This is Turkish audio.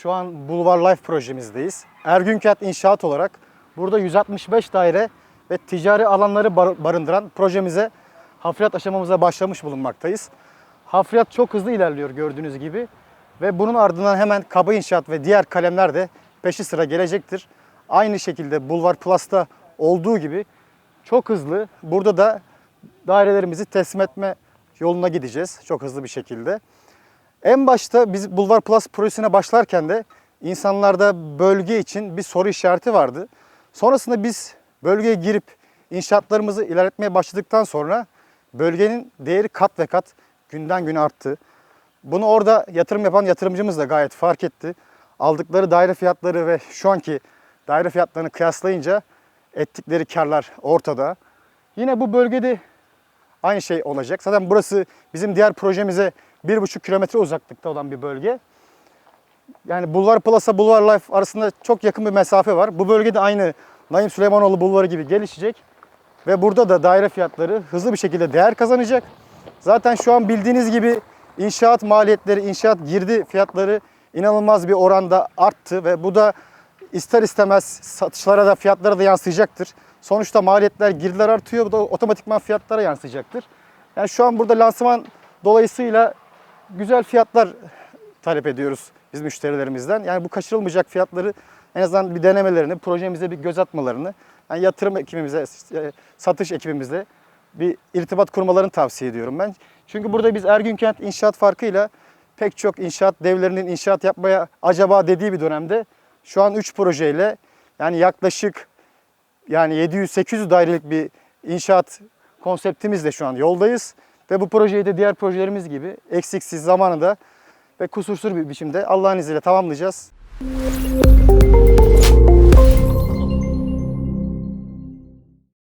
Şu an Bulvar Life projemizdeyiz. Ergün Kent İnşaat olarak burada 165 daire ve ticari alanları bar- barındıran projemize hafriyat aşamamıza başlamış bulunmaktayız. Hafriyat çok hızlı ilerliyor gördüğünüz gibi ve bunun ardından hemen kaba inşaat ve diğer kalemler de peşi sıra gelecektir. Aynı şekilde Bulvar Plus'ta olduğu gibi çok hızlı burada da dairelerimizi teslim etme yoluna gideceğiz çok hızlı bir şekilde. En başta biz Bulvar Plus projesine başlarken de insanlarda bölge için bir soru işareti vardı. Sonrasında biz bölgeye girip inşaatlarımızı ilerletmeye başladıktan sonra bölgenin değeri kat ve kat günden güne arttı. Bunu orada yatırım yapan yatırımcımız da gayet fark etti. Aldıkları daire fiyatları ve şu anki daire fiyatlarını kıyaslayınca ettikleri karlar ortada. Yine bu bölgede aynı şey olacak. Zaten burası bizim diğer projemize 1,5 kilometre uzaklıkta olan bir bölge. Yani Bulvar Plus'a Bulvar Life arasında çok yakın bir mesafe var. Bu bölgede aynı Naim Süleymanoğlu Bulvarı gibi gelişecek. Ve burada da daire fiyatları hızlı bir şekilde değer kazanacak. Zaten şu an bildiğiniz gibi inşaat maliyetleri, inşaat girdi fiyatları inanılmaz bir oranda arttı ve bu da ister istemez satışlara da fiyatlara da yansıyacaktır. Sonuçta maliyetler, girdiler artıyor. Bu da otomatikman fiyatlara yansıyacaktır. Yani şu an burada lansman dolayısıyla güzel fiyatlar talep ediyoruz biz müşterilerimizden. Yani bu kaçırılmayacak fiyatları en azından bir denemelerini, projemize bir göz atmalarını, yani yatırım ekibimize, e, satış ekibimizle bir irtibat kurmalarını tavsiye ediyorum ben. Çünkü burada biz Ergün Kent inşaat farkıyla pek çok inşaat devlerinin inşaat yapmaya acaba dediği bir dönemde şu an 3 projeyle yani yaklaşık yani 700-800 dairelik bir inşaat konseptimizle şu an yoldayız. Ve bu projeyi de diğer projelerimiz gibi eksiksiz zamanında ve kusursuz bir biçimde Allah'ın izniyle tamamlayacağız.